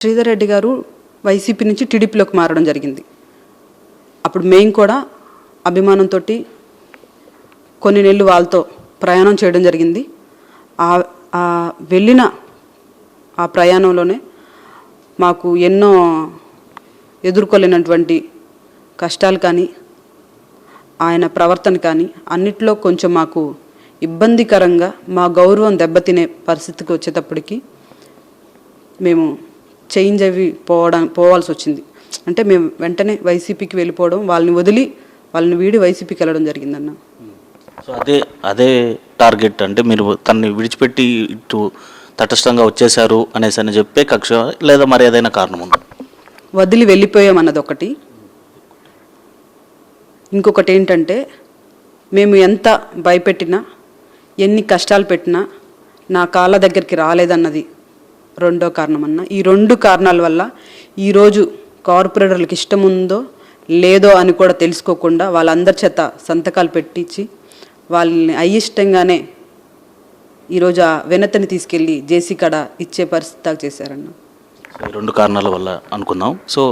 శ్రీధర్ రెడ్డి గారు వైసీపీ నుంచి టీడీపీలోకి మారడం జరిగింది. అప్పుడు మేము కూడా అభిమానంతో కొన్ని నెలలు వాళ్ళతో ప్రయాణం చేయడం జరిగింది. ఆ వెళ్ళిన ఆ ప్రయాణంలోనే మాకు ఎన్నో ఎదుర్కోలేనటువంటి కష్టాలు కానీ ఆయన ప్రవర్తన కానీ అన్నిట్లో కొంచెం మాకు ఇబ్బందికరంగా మా గౌరవం దెబ్బతినే పరిస్థితికి వచ్చేటప్పటికి మేము చేంజ్ అవి పోవడం పోవాల్సి వచ్చింది అంటే మేము వెంటనే వైసీపీకి వెళ్ళిపోవడం వాళ్ళని వదిలి వాళ్ళని వీడి వైసీపీకి వెళ్ళడం జరిగిందన్న. సో అదే అదే టార్గెట్ అంటే మీరు తనని విడిచిపెట్టి ఇటు తటస్థంగా వచ్చేసారు అనేసి అని చెప్పే కక్ష లేదా మరి ఏదైనా కారణం ఉందా వదిలి వెళ్ళిపోయాం అన్నది ఒకటి ఇంకొకటి ఏంటంటే మేము ఎంత భయపెట్టినా ఎన్ని కష్టాలు పెట్టినా నా కాళ్ళ దగ్గరికి రాలేదన్నది రెండో కారణం అన్న ఈ రెండు కారణాల వల్ల ఈరోజు కార్పొరేటర్లకు ఇష్టం ఉందో లేదో అని కూడా తెలుసుకోకుండా వాళ్ళందరి చేత సంతకాలు పెట్టించి వాళ్ళని అయిష్టంగానే ఈరోజు ఆ వెనతని తీసుకెళ్ళి జేసీ కడ ఇచ్చే పరిస్థితి చేశారన్న. రెండు కారణాల వల్ల అనుకుందాం. సో